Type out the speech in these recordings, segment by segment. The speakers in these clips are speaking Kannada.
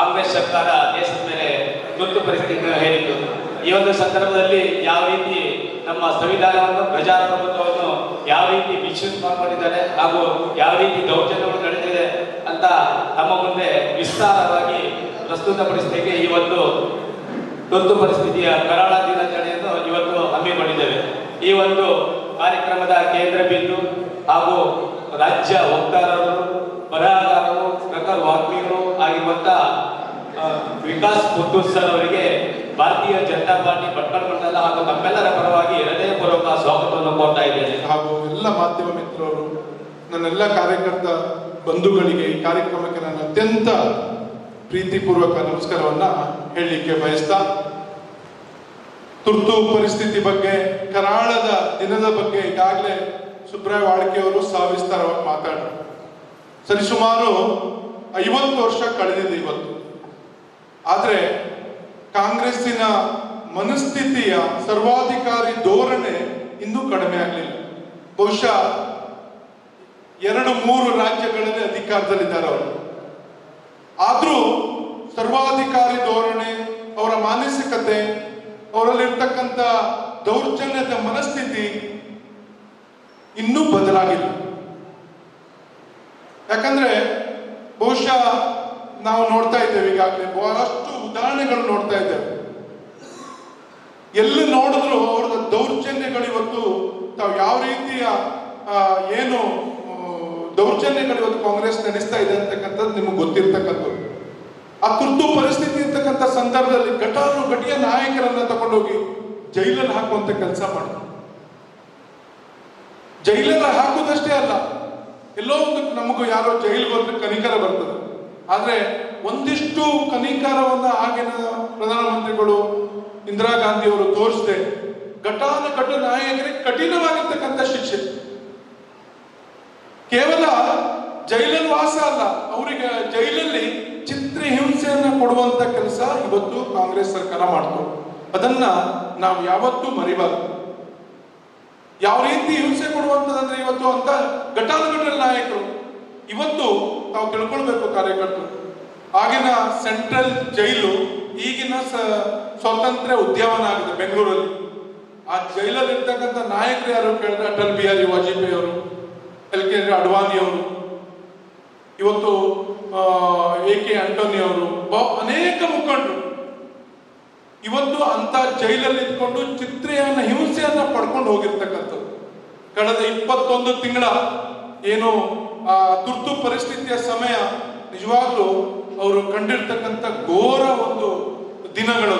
ಕಾಂಗ್ರೆಸ್ ಸರ್ಕಾರ ದೇಶದ ಮೇಲೆ ತುರ್ತು ಪರಿಸ್ಥಿತಿಯನ್ನು ಹೇರಿತ್ತು ಈ ಒಂದು ಸಂದರ್ಭದಲ್ಲಿ ಯಾವ ರೀತಿ ನಮ್ಮ ಸಂವಿಧಾನವನ್ನು, ಪ್ರಜಾಪ್ರಭುತ್ವವನ್ನು ಯಾವ ರೀತಿ ಮಿಸ್ಯೂಸ್ ಮಾಡಿಕೊಂಡಿದ್ದಾರೆ ಹಾಗೂ ಯಾವ ರೀತಿ ದೌರ್ಜನ್ಯಗಳು ನಡೆದಿದೆ ಅಂತ ನಮ್ಮ ಮುಂದೆ ವಿಸ್ತಾರವಾಗಿ ಪ್ರಸ್ತುತಪಡಿಸಲಿಕ್ಕೆ ಈ ಒಂದು ತುರ್ತು ಪರಿಸ್ಥಿತಿಯ ಕರಾಳ ದಿನಾಚರಣೆಯನ್ನು ಇವತ್ತು ಹಮ್ಮಿಕೊಂಡಿದ್ದೇವೆ. ಈ ಒಂದು ಕಾರ್ಯಕ್ರಮದ ಕೇಂದ್ರ ಬಿಂದು ಹಾಗೂ ರಾಜ್ಯ ವಕ್ತಾರರು, ಬರಹಗಾರರು ವಾಗ್ಮಿಗಳು ಆಗಿರುವಂತ ವಿಕಾಸ್ ಪುತ್ತೂರ್ ಸರ್ ಅವರಿಗೆ ಭಾರತೀಯ ಜನತಾ ಪಾರ್ಟಿ ಭಟ್ಕಳ ಮಂಡಲ ಹಾಗೂ ತಮ್ಮೆಲ್ಲರ ಪರವಾಗಿ ಹೃದಯಪೂರ್ವಕ ಸ್ವಾಗತವನ್ನು ಕೋರ್ತಾ ಇದ್ದೇನೆ. ಹಾಗೂ ಎಲ್ಲ ಮಾಧ್ಯಮ ಮಿತ್ರರು, ನನ್ನೆಲ್ಲ ಕಾರ್ಯಕರ್ತ ಬಂಧುಗಳಿಗೆ ಈ ಕಾರ್ಯಕ್ರಮಕ್ಕೆ ನಾನು ಅತ್ಯಂತ ಪ್ರೀತಿಪೂರ್ವಕ ನಮಸ್ಕಾರವನ್ನ ಹೇಳಲಿಕ್ಕೆ ಬಯಸ್ತಾ, ತುರ್ತು ಪರಿಸ್ಥಿತಿ ಬಗ್ಗೆ, ಕರಾಳದ ದಿನದ ಬಗ್ಗೆ ಈಗಾಗಲೇ ಸುಬ್ರಾಯ ವಾಳ್ಕೆಯವರು ಸವಿಸ್ತಾರವಾಗಿ ಸರಿ ಸರಿಸುಮಾರು ಐವತ್ತು ವರ್ಷ ಕಳೆದಿದೆ ಇವತ್ತು. ಆದರೆ ಕಾಂಗ್ರೆಸ್ಸಿನ ಮನಸ್ಥಿತಿಯ ಸರ್ವಾಧಿಕಾರಿ ಧೋರಣೆ ಇನ್ನೂ ಕಡಿಮೆ ಆಗಲಿಲ್ಲ. ಬಹುಶಃ ಎರಡು ಮೂರು ರಾಜ್ಯಗಳಲ್ಲಿ ಅಧಿಕಾರದಲ್ಲಿದ್ದಾರೆ ಅವರು. ಆದರೂ ಸರ್ವಾಧಿಕಾರಿ ಧೋರಣೆ, ಅವರ ಮಾನಸಿಕತೆ, ಅವರಲ್ಲಿರ್ತಕ್ಕಂಥ ದೌರ್ಜನ್ಯದ ಮನಸ್ಥಿತಿ ಇನ್ನೂ ಬದಲಾಗಿಲ್ಲ. ಯಾಕಂದ್ರೆ ಬಹುಶಃ ನಾವು ನೋಡ್ತಾ ಇದ್ದೇವೆ ಈಗಾಗಲೇ. ಬಹಳಷ್ಟು ಉದಾಹರಣೆಗಳು ನೋಡ್ತಾ ಇದ್ದೇವೆ. ಎಲ್ಲಿ ನೋಡಿದ್ರು ಅವ್ರದ ದೌರ್ಜನ್ಯಗಳು ಇವತ್ತು ತಾವು ಯಾವ ರೀತಿಯ ಏನು ದೌರ್ಜನ್ಯಗಳು ಇವತ್ತು ಕಾಂಗ್ರೆಸ್ ನಡೆಸ್ತಾ ಇದೆ ಅಂತಕ್ಕಂಥದ್ದು ನಿಮಗೆ ಗೊತ್ತಿರ್ತಕ್ಕಂಥದ್ದು. ಆ ತುರ್ತು ಪರಿಸ್ಥಿತಿ ಇರ್ತಕ್ಕಂಥ ಸಂದರ್ಭದಲ್ಲಿ ಘಟಾನು ಘಟಿಯ ನಾಯಕರನ್ನ ತಗೊಂಡೋಗಿ ಜೈಲಲ್ಲಿ ಹಾಕುವಂತ ಕೆಲಸ ಮಾಡಿದ್ರು ಜೈಲಲ್ಲಿ ಹಾಕುವುದಷ್ಟೇ ಅಲ್ಲ ಎಲ್ಲೋ ಒಂದು ನಮಗೂ ಯಾರೋ ಜೈಲಿಗೆ ಹೋದ್ರೆ ಕನಿಕರ ಬರ್ತದೆ. ಆದ್ರೆ ಒಂದಿಷ್ಟು ಕನಿಕರವನ್ನ ಆಗಿನ ಪ್ರಧಾನಮಂತ್ರಿಗಳು ಇಂದಿರಾ ಗಾಂಧಿ ಅವರು ತೋರಿಸದೆ, ಘಟಾನ ಘಟ ನಾಯಕರಿಗೆ ಕಠಿಣವಾಗಿರ್ತಕ್ಕಂಥ ಶಿಕ್ಷೆ. ಕೇವಲ ಜೈಲಲ್ಲಿ ವಾಸ ಅಲ್ಲ, ಅವರಿಗೆ ಜೈಲಲ್ಲಿ ಚಿತ್ರ ಹಿಂಸೆಯನ್ನ ಕೊಡುವಂತ ಕೆಲಸ ಇವತ್ತು ಕಾಂಗ್ರೆಸ್ ಸರ್ಕಾರ ಮಾಡ್ತು ಅದನ್ನ ನಾವು ಯಾವತ್ತೂ ಮರಿಬಾರ್ದು. ಯಾವ ರೀತಿ ಕೊಡುವಂತದಂದ್ರೆ ಇವತ್ತು ಅಂತ ಘಟಾನುಘಟನೆ ನಾಯಕರು. ಇವತ್ತು ತಾವು ತಿಳ್ಕೊಳ್ಬೇಕು ಕಾರ್ಯಕರ್ತರು. ಆಗಿನ ಸೆಂಟ್ರಲ್ ಜೈಲು ಈಗಿನ ಸ್ವತಂತ್ರ ಉದ್ಯಾನವನ ಆಗಿದೆ ಬೆಂಗಳೂರಲ್ಲಿ. ಆ ಜೈಲಲ್ಲಿ ಇರ್ತಕ್ಕಂಥ ನಾಯಕರು ಯಾರು ಕೇಳಿದ್ರೆ ಅಟಲ್ ಬಿಹಾರಿ ವಾಜಪೇಯಿ ಅವರು, ಎಲ್ ಕೆ ಅಡ್ವಾನಿ ಅವರು, ಇವತ್ತು ಎ ಕೆ ಆಂಟೋನಿ ಅವರು ಅನೇಕ ಮುಖಂಡರು. ಇವತ್ತು ಅಂತ ಜೈಲಲ್ಲಿ ಇದ್ಕೊಂಡು ಚಿತ್ರೆಯನ್ನ, ಹಿಂಸೆಯನ್ನ ಪಡ್ಕೊಂಡು ಕಳೆದ ಇಪ್ಪತ್ತೊಂದು ತಿಂಗಳ ಏನು, ಆ, ತುರ್ತು ಪರಿಸ್ಥಿತಿಯ ಸಮಯ ನಿಜವಾಗ್ಲೂ ಅವರು ಕಂಡಿರ್ತಕ್ಕಂಥ ಘೋರ ಒಂದು ದಿನಗಳು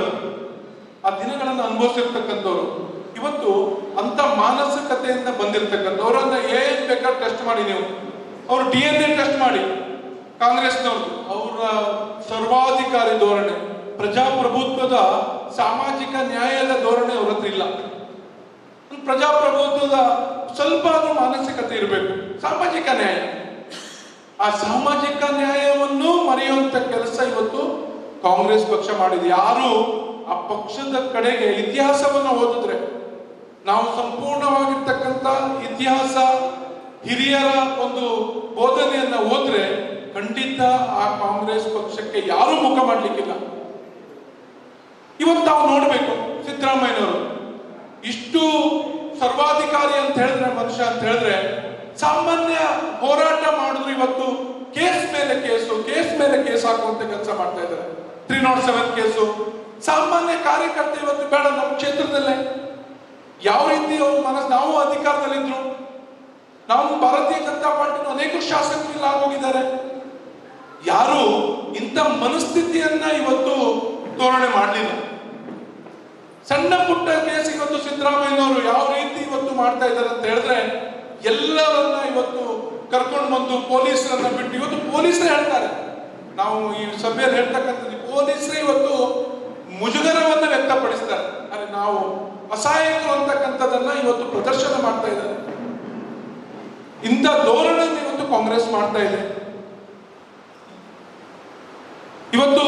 ಆ ದಿನಗಳನ್ನು ಅನುಭವಿಸಿರ್ತಕ್ಕಂಥವ್ರು. ಇವತ್ತು ಅಂತ ಮಾನಸಿಕತೆಯಿಂದ ಬಂದಿರತಕ್ಕಂಥವ್ರನ್ನ ಏನ್ ಬೇಕಾದ್ರೆ ಟೆಸ್ಟ್ ಮಾಡಿ ನೀವು. ಅವ್ರು ಡಿ ಎನ್ ಎ ಟೆಸ್ಟ್ ಮಾಡಿ. ಕಾಂಗ್ರೆಸ್ನವ್ರು ಅವರ ಸರ್ವಾಧಿಕಾರಿ ಧೋರಣೆ. ಪ್ರಜಾಪ್ರಭುತ್ವದ ಸಾಮಾಜಿಕ ನ್ಯಾಯದ ಧೋರಣೆ ಅವ್ರ ಹತ್ರ ಇಲ್ಲ. ಪ್ರಜಾಪ್ರಭುತ್ವದ ಸ್ವಲ್ಪ ಆದ್ರೂ ಮಾನಸಿಕತೆ ಇರಬೇಕು. ಸಾಮಾಜಿಕ ನ್ಯಾಯ. ಆ ಸಾಮಾಜಿಕ ನ್ಯಾಯವನ್ನು ಮರೆಯುವಂತ ಕೆಲಸ ಇವತ್ತು ಕಾಂಗ್ರೆಸ್ ಪಕ್ಷ ಮಾಡಿದೆ. ಯಾರು ಆ ಪಕ್ಷದ ಕಡೆಗೆ ಇತಿಹಾಸವನ್ನು ಓದಿದ್ರೆ, ನಾವು ಸಂಪೂರ್ಣವಾಗಿರ್ತಕ್ಕಂಥ ಇತಿಹಾಸ, ಹಿರಿಯರ ಒಂದು ಬೋಧನೆಯನ್ನ ಓದ್ರೆ ಖಂಡಿತ ಆ ಕಾಂಗ್ರೆಸ್ ಪಕ್ಷಕ್ಕೆ ಯಾರೂ ಮುಖ ಮಾಡ್ಲಿಕ್ಕಿಲ್ಲ. ಇವತ್ತು ನಾವು ನೋಡಬೇಕು ಸಿದ್ದರಾಮಯ್ಯನವರು ಇಷ್ಟು ಸರ್ವಾಧಿಕಾರಿ ಅಂತ ಹೇಳಿದ್ರೆ ಮನುಷ್ಯ ಅಂತ ಹೇಳಿದ್ರೆ, ಸಾಮಾನ್ಯ ಹೋರಾಟ ಮಾಡಿದ್ರು ಇವತ್ತು ಕೇಸ್ ಮೇಲೆ ಕೇಸು, ಕೇಸ್ ಮೇಲೆ ಕೇಸ್ ಹಾಕುವಂತ ಕೆಲಸ ಮಾಡ್ತಾ ಇದ್ದಾರೆ. Three nought seven case. ಸಾಮಾನ್ಯ ಕಾರ್ಯಕರ್ತ ಇವತ್ತು ಬೇಡ, ನಮ್ಮ ಕ್ಷೇತ್ರದಲ್ಲೇ. ಯಾವ ರೀತಿ ಅವ್ರ ಮನಸ್ಸು, ನಾವು ಅಧಿಕಾರದಲ್ಲಿದ್ರು. ನಾವು ಭಾರತೀಯ ಜನತಾ ಪಾರ್ಟಿ ಅನೇಕ ಶಾಸಕರು ಇಲ್ಲ ಆಗೋಗಿದ್ದಾರೆ. ಯಾರು ಇಂಥ ಮನಸ್ಥಿತಿಯನ್ನ ಇವತ್ತು ತೋರಣೆ ಮಾಡಲಿಲ್ಲ. ಸಣ್ಣ ಪುಟ್ಟ ಕೇಸ್ ಇವತ್ತು ಸಿದ್ದರಾಮಯ್ಯನವರು ಯಾವ ರೀತಿ ಇವತ್ತು ಮಾಡ್ತಾ ಇದ್ದಾರೆ ಅಂತ ಹೇಳಿದ್ರೆ, ಎಲ್ಲರನ್ನ ಇವತ್ತು ಕರ್ಕೊಂಡು ಬಂದು ಪೊಲೀಸರನ್ನ ಬಿಟ್ಟು ಇವತ್ತು ಪೊಲೀಸರೇ ಹೇಳ್ತಾರೆ. ನಾವು ಈ ಸಭೆಯಲ್ಲಿ ಹೇಳ್ತಕ್ಕಂಥದ್ದು ಪೊಲೀಸರೇ ಇವತ್ತು ಮುಜುಗರವನ್ನು ವ್ಯಕ್ತಪಡಿಸ್ತಾರೆ. ಅರೆ ನಾವು ಅಸಹಾಯಕರು ಅಂತಕ್ಕಂಥದ್ದನ್ನ ಇವತ್ತು ಪ್ರದರ್ಶನ ಮಾಡ್ತಾ ಇದ್ದಾರೆ. ಇಂಥ ಧೋರಣೆ ಇವತ್ತು ಕಾಂಗ್ರೆಸ್ ಮಾಡ್ತಾ ಇದೆ. ಇವತ್ತು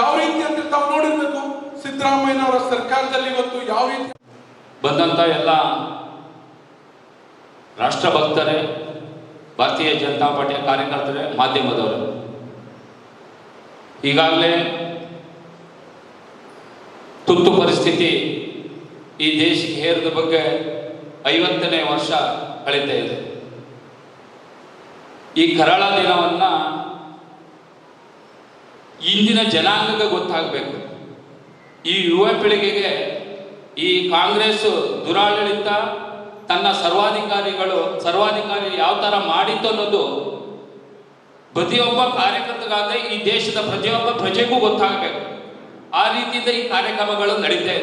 ಯಾವ ರೀತಿ ಅಂತ ತಾವು ನೋಡಿರ್ಬೇಕು ಸಿದ್ದರಾಮಯ್ಯನವರ ಸರ್ಕಾರದಲ್ಲಿ ಇವತ್ತು ಯಾವ ರೀತಿ ಬಂದಂಥ ಎಲ್ಲ ರಾಷ್ಟ್ರಭಕ್ತರೇ, ಭಾರತೀಯ ಜನತಾ ಪಾರ್ಟಿಯ ಕಾರ್ಯಕರ್ತರೇ, ಮಾಧ್ಯಮದವರು, ಈಗಾಗಲೇ ತುರ್ತು ಪರಿಸ್ಥಿತಿ ಈ ದೇಶಕ್ಕೆ ಹೇರಿದ ಬಗ್ಗೆ ಐವತ್ತನೇ ವರ್ಷ ಕಳೀತಾ ಇದೆ. ಈ ಕರಾಳ ದಿನವನ್ನ ಇಂದಿನ ಜನಾಂಗಕ್ಕೆ ಗೊತ್ತಾಗಬೇಕು. ಈ ಯುವ ಪೀಳಿಗೆಗೆ ಈ ಕಾಂಗ್ರೆಸ್ ದುರಾಡಳಿತ ತನ್ನ ಸರ್ವಾಧಿಕಾರಿಗಳು, ಸರ್ವಾಧಿಕಾರಿ ಯಾವ ಥರ ಮಾಡಿತ್ತು ಅನ್ನೋದು ಪ್ರತಿಯೊಬ್ಬ ಕಾರ್ಯಕರ್ತಗಾದ್ರೆ ಈ ದೇಶದ ಪ್ರತಿಯೊಬ್ಬ ಪ್ರಜೆಗೂ ಗೊತ್ತಾಗಬೇಕು. ಆ ರೀತಿಯಿಂದ ಈ ಕಾರ್ಯಕ್ರಮಗಳು ನಡೀತಾ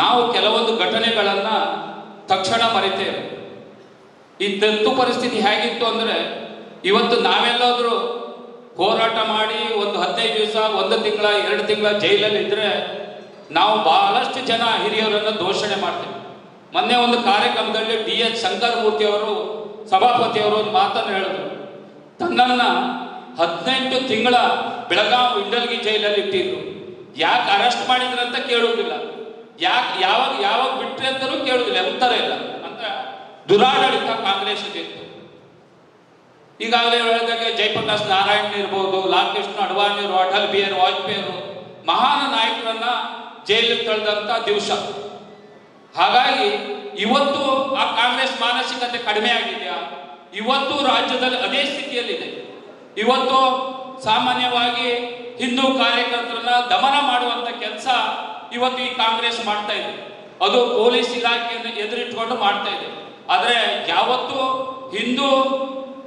ನಾವು ಕೆಲವೊಂದು ಘಟನೆಗಳನ್ನ ತಕ್ಷಣ ಮರಿತೇವೆ. ಈ ತುರ್ತು ಪರಿಸ್ಥಿತಿ ಹೇಗಿತ್ತು ಅಂದ್ರೆ ಇವತ್ತು ನಾವೆಲ್ಲಾದರೂ ಹೋರಾಟ ಮಾಡಿ ಹದಿನೈದು ದಿವಸ, ಒಂದು ತಿಂಗಳ, ಎರಡು ತಿಂಗಳ ಜೈಲಲ್ಲಿ ಇದ್ರೆ ನಾವು ಬಹಳಷ್ಟು ಜನ ಹಿರಿಯರನ್ನು ದೋಷಣೆ ಮಾಡ್ತೇವೆ. ಮೊನ್ನೆ ಒಂದು ಕಾರ್ಯಕ್ರಮದಲ್ಲಿ ಡಿ ಎಚ್ ಶಂಕರ್ ಅವರು, ಸಭಾಪತಿ ಅವರು ಒಂದು ಮಾತನ್ನು ಹೇಳಿದ್ರು. ತನ್ನನ್ನ ಹದಿನೆಂಟು ತಿಂಗಳ ಬೆಳಗಾವಿ ಇಂಡಲ್ಗಿ ಜೈಲಲ್ಲಿ ಇಟ್ಟಿದ್ರು. ಯಾಕೆ ಅರೆಸ್ಟ್ ಮಾಡಿದ್ರಂತ ಕೇಳುವುದಿಲ್ಲ. ಯಾಕೆ ಯಾವಾಗ ಯಾವಾಗ ಬಿಟ್ರಿ ಅಂತಲೂ ಕೇಳುವುದಿಲ್ಲ, ಉತ್ತರ ಇಲ್ಲ ಅಂತ ದುರಾಡಳಿತ ಕಾಂಗ್ರೆಸ್ ಇತ್ತು ಈಗಾಗಲೇ ಹೇಳಿದಾಗೆ ಜಯಪ್ರಕಾಶ್ ನಾರಾಯಣ್ ಇರ್ಬೋದು, ಲಾಲ್ಕೃಷ್ಣ ಅಡ್ವಾಣಿಯವರು ಅಟಲ್ ಬಿಹಾರಿ ವಾಜಪೇಯಿಯವರು ಮಹಾನ್ ನಾಯಕರನ್ನ ಜೈಲಿಗೆ ತಳೆದಂತ ದಿವಸ. ಹಾಗಾಗಿ ಇವತ್ತು ಆ ಕಾಂಗ್ರೆಸ್ ಮಾನಸಿಕತೆ ಕಡಿಮೆ ಆಗಿದೆಯಾ? ಇವತ್ತು ರಾಜ್ಯದಲ್ಲಿ ಅದೇ ಸ್ಥಿತಿಯಲ್ಲಿದೆ. ಇವತ್ತು ಸಾಮಾನ್ಯವಾಗಿ ಹಿಂದೂ ಕಾರ್ಯಕರ್ತರನ್ನ ದಮನ ಮಾಡುವಂತ ಕೆಲಸ ಇವತ್ತು ಈ ಕಾಂಗ್ರೆಸ್ ಮಾಡ್ತಾ ಇದೆ. ಅದು ಪೊಲೀಸ್ ಇಲಾಖೆಯನ್ನು ಎದುರಿಟ್ಕೊಂಡು ಮಾಡ್ತಾ ಇದೆ. ಆದರೆ ಯಾವತ್ತು ಹಿಂದೂ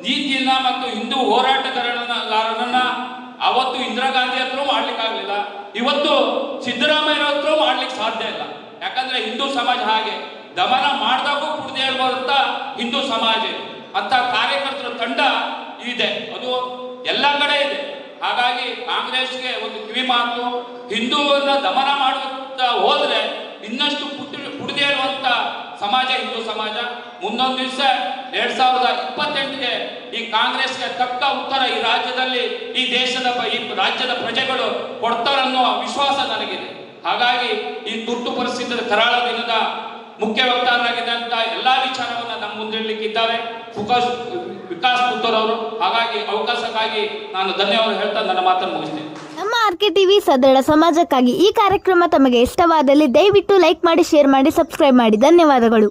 ನೀತಿಯನ್ನ ಮತ್ತು ಹಿಂದೂ ಹೋರಾಟಗಾರರನ್ನ ಅವತ್ತು ಇಂದಿರಾ ಗಾಂಧಿ ಹತ್ರ ಮಾಡ್ಲಿಕ್ಕಾಗ್ಲಿಲ್ಲ. ಇವತ್ತು ಸಿದ್ದರಾಮಯ್ಯ ಹತ್ರ ಮಾಡ್ಲಿಕ್ಕೆ ಸಾಧ್ಯ ಇಲ್ಲ. ಯಾಕಂದ್ರೆ ಹಿಂದೂ ಸಮಾಜ ಹಾಗೆ. ದಮನ ಮಾಡ್ದಾಗೂ ಕುಡ್ದೇ ಹೇಳ್ಬೋದಂತ ಹಿಂದೂ ಸಮಾಜ. ಅಂತ ಕಾರ್ಯಕರ್ತರ ತಂಡ ಇದೆ. ಅದು ಎಲ್ಲ ಕಡೆ ಇದೆ. ಹಾಗಾಗಿ ಕಾಂಗ್ರೆಸ್ಗೆ ಒಂದು ಕಿವಿ ಮಾತು, ಹಿಂದೂವನ್ನ ದಮನ ಮಾಡುತ್ತಾ ಹೋದ್ರೆ ಇನ್ನಷ್ಟು ಕುಡಿದೇ ಇರುವಂತ ಸಮಾಜ ಹಿಂದೂ ಸಮಾಜ. ಮುಂದೊಂದು ದಿವಸ ಎರಡ್ ಸಾವಿರದ ಇಪ್ಪತ್ತೆಂಟಿಗೆ ಈ ಕಾಂಗ್ರೆಸ್ಗೆ ತಕ್ಕ ಉತ್ತರ ಈ ರಾಜ್ಯದಲ್ಲಿ ಈ ದೇಶದ ಈ ರಾಜ್ಯದ ಪ್ರಜೆಗಳು ಕೊಡ್ತಾರನ್ನುವ ವಿಶ್ವಾಸ ನನಗಿದೆ. ಹಾಗಾಗಿ ಈ ತುರ್ತು ಪರಿಸ್ಥಿತಿಯ ಕರಾಳ ದಿನದ ಮುಖ್ಯ ವಕ್ತಾರರಾಗಿದ್ದಂತ ಎಲ್ಲಾ ವಿಚಾರವನ್ನ ನಮ್ಮ ಮುಂದಿಡ್ಲಿಕ್ಕಿದ್ದಾರೆ ವಿಕಾಸ್ ವಿಕಾಸ್ ಪುತ್ತೂರ್ ಅವರು. ಹಾಗಾಗಿ ಅವಕಾಶಕ್ಕಾಗಿ ನಾನು ಧನ್ಯವಾದ ಹೇಳ್ತಾ ನನ್ನ ಮಾತನ್ನು ಮುಗಿಸ್ತೇನೆ. ನಮ್ಮ ಆರ್ ಕೆ ಟಿವಿ ಸದೃಢ ಸಮಾಜಕ್ಕಾಗಿ ಈ ಕಾರ್ಯಕ್ರಮ ತಮಗೆ ಇಷ್ಟವಾದಲ್ಲಿ ದಯವಿಟ್ಟು ಲೈಕ್ ಮಾಡಿ, ಶೇರ್ ಮಾಡಿ, ಸಬ್ಸ್ಕ್ರೈಬ್ ಮಾಡಿ. ಧನ್ಯವಾದಗಳು.